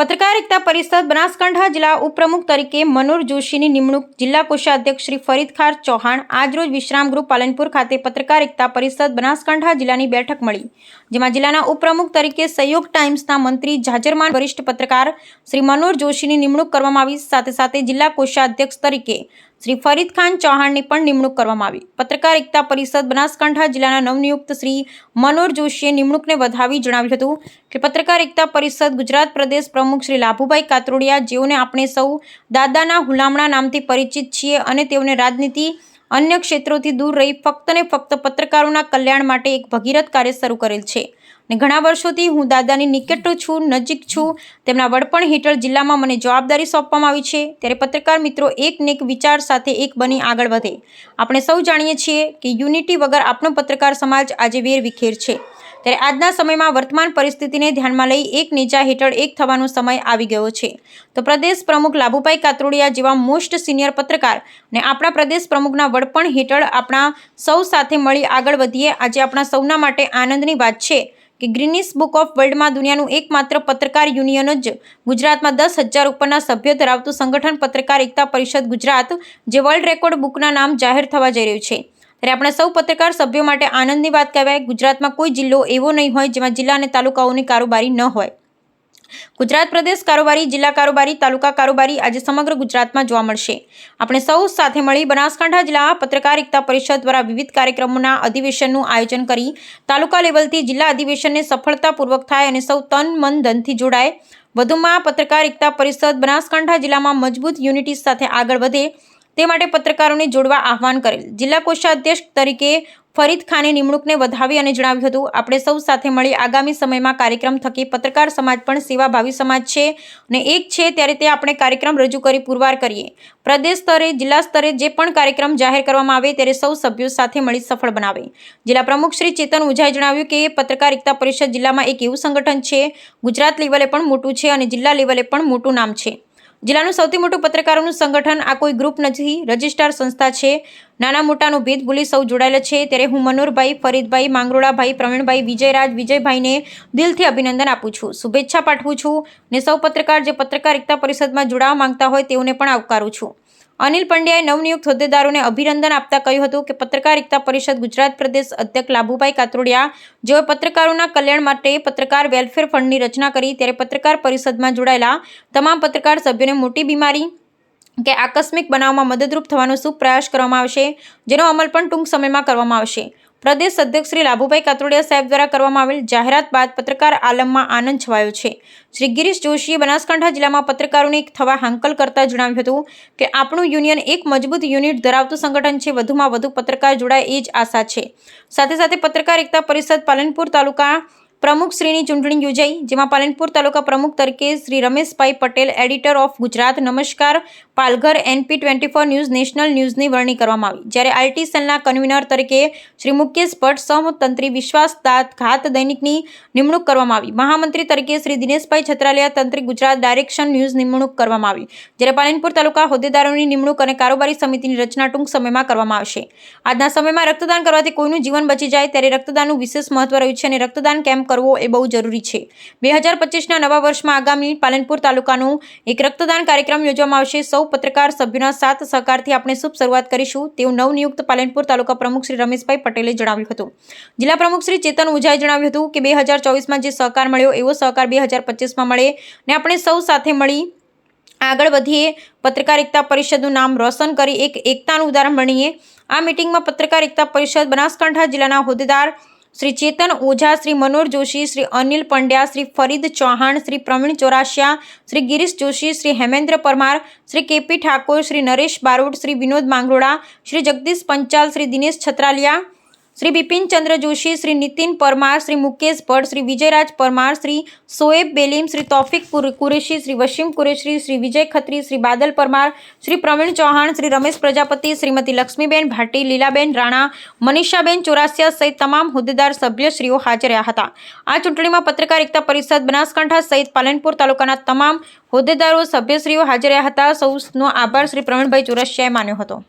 પત્રકાર એકતા પરિષદ બનાસકાંઠા જિલ્લા ઉપપ્રમુખ તરીકે મનોર જોશીની નિમણૂક જિલ્લા કોષાધ્યક્ષ શ્રી ફરીદ ખાર ચૌહાણ આજરોજ વિશ્રામ ગૃહ પાલનપુર ખાતે પત્રકાર એકતા પરિષદ બનાસકાંઠા જિલ્લાની બેઠક મળી, જેમાં જિલ્લાના ઉપપ્રમુખ તરીકે સહયોગ ટાઈમ્સના મંત્રી જાજરમાન વરિષ્ઠ પત્રકાર શ્રી મનોર જોશીની નિમણૂક કરવામાં આવી, સાથે સાથે જિલ્લા કોષાધ્યક્ષ તરીકે શ્રી ફરીદ ખાન ચૌહાણની પણ નિમણૂક કરવામાં આવી. પત્રકાર એકતા પરિષદ બનાસકાંઠા જિલ્લાના નવનિયુક્ત શ્રી મનોર જોશીએ નિમણૂકને વધાવી જણાવ્યું હતું કે પત્રકાર એકતા પરિષદ ગુજરાત પ્રદેશ પ્રમુખ શ્રી લાભુભાઈ કાતરોડિયા જેઓને આપણે સૌ દાદાના હુલામણા નામથી પરિચિત છીએ અને તેઓને રાજનીતિ અન્ય ક્ષેત્રોથી દૂર રહી ફક્ત ને ફક્ત પત્રકારોના કલ્યાણ માટે એક ભગીરથ કાર્ય શરૂ કરેલ છે. ને ઘણા વર્ષોથી હું દાદાની નિકટ છું, નજીક છું. તેમના વડપણ હેઠળ જિલ્લામાં મને જવાબદારી સોંપવામાં આવી છે. ત્યારે પત્રકાર મિત્રો એક ને એક વિચાર સાથે એક બની આગળ વધે. આપણે સૌ જાણીએ છીએ કે યુનિટી વગર આપણો પત્રકાર સમાજ આજે વેર વિખેર છે. ત્યારે આજના સમયમાં વર્તમાન પરિસ્થિતિને ધ્યાનમાં લઈ એક નીચા હેઠળ એક થવાનો સમય આવી ગયો છે. તો પ્રદેશ પ્રમુખ લાભુભાઈ કાતરોડિયા જેવા મોસ્ટ સિનિયર પત્રકાર અને આપણા પ્રદેશ પ્રમુખના વડપણ હેઠળ આપણા સૌ સાથે મળી આગળ વધીએ, આજે આપણા સૌના માટે આનંદની વાત છે કે ગ્રીનિસ બુક ઓફ વર્લ્ડમાં દુનિયાનું એકમાત્ર પત્રકાર યુનિયન જ ગુજરાતમાં દસ હજાર ઉપરના સભ્ય ધરાવતું સંગઠન પત્રકાર એકતા પરિષદ ગુજરાત, જે વર્લ્ડ રેકોર્ડ બુકના નામ જાહેર થવા જઈ રહ્યું છે. ત્યારે આપણા સૌ પત્રકાર સભ્યો માટે આનંદની વાત કહેવાય. ગુજરાતમાં કોઈ જિલ્લો એવો નહીં હોય જેમાં જિલ્લા અને તાલુકાઓની કારોબારી ન હોય. ગુજરાત પ્રદેશ કારોબારી, જિલ્લા કારોબારી, તાલુકા કારોબારી આજે સમગ્ર ગુજરાતમાં જોવા મળશે. આપણે સૌ સાથે મળી બનાસકાંઠા જિલ્લા પત્રકાર એકતા પરિષદ દ્વારા વિવિધ કાર્યક્રમોના અધિવેશનનું આયોજન કરી તાલુકા લેવલથી જિલ્લા અધિવેશનને સફળતાપૂર્વક થાય અને સૌ તન, મન, ધનથી જોડાય. વધુમાં પત્રકાર એકતા પરિષદ બનાસકાંઠા જિલ્લામાં મજબૂત યુનિટી સાથે આગળ વધે. તે માટે પત્રકારોને જોડવા આહવાન કરેલ. જિલ્લા કોષાધ્યક્ષ તરીકે ફરીદ ખાને નિમણૂકને વધાવી અને જણાવ્યું હતું, આપણે સૌ સાથે મળી આગામી સમયમાં કાર્યક્રમ થકી પત્રકાર સમાજ પણ સેવાભાવી સમાજ છે અને એક છે ત્યારે તે આપણે કાર્યક્રમ રજૂ કરી પુરવાર કરીએ. પ્રદેશ સ્તરે, જિલ્લા સ્તરે જે પણ કાર્યક્રમ જાહેર કરવામાં આવે ત્યારે સૌ સભ્યો સાથે મળી સફળ બનાવે. જિલ્લા પ્રમુખ શ્રી ચેતન ઉઝાએ જણાવ્યું કે, પત્રકાર એકતા પરિષદ જિલ્લામાં એક એવું સંગઠન છે, ગુજરાત લેવલે પણ મોટું છે અને જિલ્લા લેવલે પણ મોટું નામ છે. જિલ્લાનું સૌથી મોટું પત્રકારોનું સંગઠન આ કોઈ ગ્રુપ નથી, રજિસ્ટ્રાર સંસ્થા છે. નાના મોટાનો ભેદ ભૂલી સૌ જોડાયેલા છે. ત્યારે હું મનોરભાઈ ફરીદભાઈ, માંગરોળાભાઈ, પ્રવીણભાઈ, વિજયરાજ, વિજયભાઈને દિલથી અભિનંદન આપું છું. શુભેચ્છા પાઠવું છું ને સૌ પત્રકાર જે પત્રકાર એકતા પરિષદમાં જોડાવા માંગતા હોય તેઓને પણ આવકારું છું. અનિલ પંડ્યાએ નવનિયુક્ત હોદ્દેદારોને અભિનંદન આપતા કહ્યું હતું કે પત્રકારિતા પરિષદ ગુજરાત પ્રદેશ અધ્યક્ષ લાભુભાઈ કાતરોડિયા, જેઓએ પત્રકારોના કલ્યાણ માટે પત્રકાર વેલફેર ફંડની રચના કરી, ત્યારે પત્રકાર પરિષદમાં જોડાયેલા તમામ પત્રકાર સભ્યોને મોટી બીમારી કે આકસ્મિક બનાવમાં મદદરૂપ થવાનો શુભ પ્રયાસ કરવામાં આવશે, જેનો અમલ પણ ટૂંક સમયમાં કરવામાં આવશે. પ્રદેશ અધ્યક્ષ શ્રી લાભુભાઈ કાતરોડિયા સાહેબ દ્વારા કરવામાં આવેલ જાહેરાત બાદ પત્રકાર આલમમાં આનંદ છવાયો છે. શ્રી ગિરીશ જોશીએ બનાસકાંઠા જિલ્લામાં પત્રકારોને થવા હાંકલ કરતા જણાવ્યું હતું કે, આપણું યુનિયન એક મજબૂત યુનિટ ધરાવતું સંગઠન છે. વધુમાં વધુ પત્રકાર જોડાય એ જ આશા છે. સાથે સાથે પત્રકાર એકતા પરિષદ પાલનપુર તાલુકા પ્રમુખ શ્રીની ચૂંટણી યોજાઈ, જેમાં પાલનપુર તાલુકા પ્રમુખ તરીકે શ્રી રમેશભાઈ પટેલ, એડિટર ઓફ ગુજરાત, નમસ્કાર, Palghar NP twenty four news, national ન્યૂઝની વરણી કરવામાં આવી. જ્યારે આઈટી સેલના કન્વીનર તરીકે શ્રી મુકેશ ભટ્ટ સહતંત્રી વિશ્વાસ ઘાત દૈનિકની નિમણૂક કરવામાં આવી. મહામંત્રી તરીકે શ્રી દિનેશભાઈ છત્રાલિયા, તંત્રી ગુજરાત ડાયરેક્શન ન્યૂઝ નિમણૂક કરવામાં આવી. જ્યારે પાલનપુર તાલુકા હોદ્દેદારોની નિમણૂક અને કારોબારી સમિતિની રચના ટૂંક સમયમાં કરવામાં આવશે. આજના સમયમાં રક્તદાન કરવાથી કોઈનું જીવન બચી જાય, ત્યારે રક્તદાનનું વિશેષ મહત્વ રહ્યું છે અને રક્તદાન કેમ્પ કરવો એ બહુ જરૂરી છે. બે હજાર પચીસના નવા વર્ષમાં આગામી પાલનપુર તાલુકાનું એક રક્તદાન કાર્યક્રમ યોજવામાં આવશે. સૌ પત્રકાર સભ્યોના સાથ સહકારથી આપણે શુભ શરૂઆત કરીશું. તેવું નવનિયુક્ત પાલનપુર તાલુકા પ્રમુખ શ્રી રમેશભાઈ પટેલે જણાવ્યું હતું. જિલ્લા પ્રમુખ શ્રી ચેતન ઉજાએ જણાવ્યું હતું કે બે હજાર ચોવીસમાં જે સહકાર મળ્યો, એવો સહકાર બે હજાર પચીસમાં મળે ને આપણે સૌ સાથે મળી આગળ વધીએ. પત્રકાર એકતા પરિષદનું નામ રોશન કરી એક એકતાનું ઉદાહરણ બનીએ. આ મિટિંગમાં પત્રકાર એકતા પરિષદ બનાસકાંઠા જિલ્લાના હોદ્દેદાર શ્રી ચેતન ઓઝા, શ્રી મનોર જોશી, શ્રી અનિલ પંડ્યા, શ્રી ફરીદ ચૌહાણ, શ્રી પ્રવીણ ચોરાશિયા શ્રી ગિરીશ જોશી, શ્રી હેમેન્દ્ર પરમાર, શ્રી કેપી ઠાકોર, શ્રી નરેશ બારોટ, શ્રી વિનોદ માંગરોળા, શ્રી જગદીશ પંચાલ, શ્રી દિનેશ છત્રાલિયા શ્રી બિપિનચંદ્ર જોશી, શ્રી નીતિન પરમાર, શ્રી મુકેશ ભટ્ટ, શ્રી વિજયરાજ પરમાર, શ્રી સોએબ બેલીમ, શ્રી તોફિક કુરેશી, શ્રી વસીમ કુરેશી, શ્રી વિજય ખત્રી, શ્રી બાદલ પરમાર, શ્રી પ્રવીણ ચૌહાણ, શ્રી રમેશ પ્રજાપતિ, શ્રીમતી લક્ષ્મીબેન ભાટી, લીલાબેન રાણા, મનીષાબેન ચોરાસિયા સહિત તમામ હોદ્દેદાર સભ્યશ્રીઓ હાજર રહ્યા હતા. આ ચૂંટણીમાં પત્રકાર એકતા પરિષદ બનાસકાંઠા સહિત પાલનપુર તાલુકાના તમામ હોદ્દેદારો, સભ્યશ્રીઓ હાજર રહ્યા હતા. સૌનો આભાર. શ્રી પ્રવીણભાઈ ચોરસિયાએ માન્યો હતો.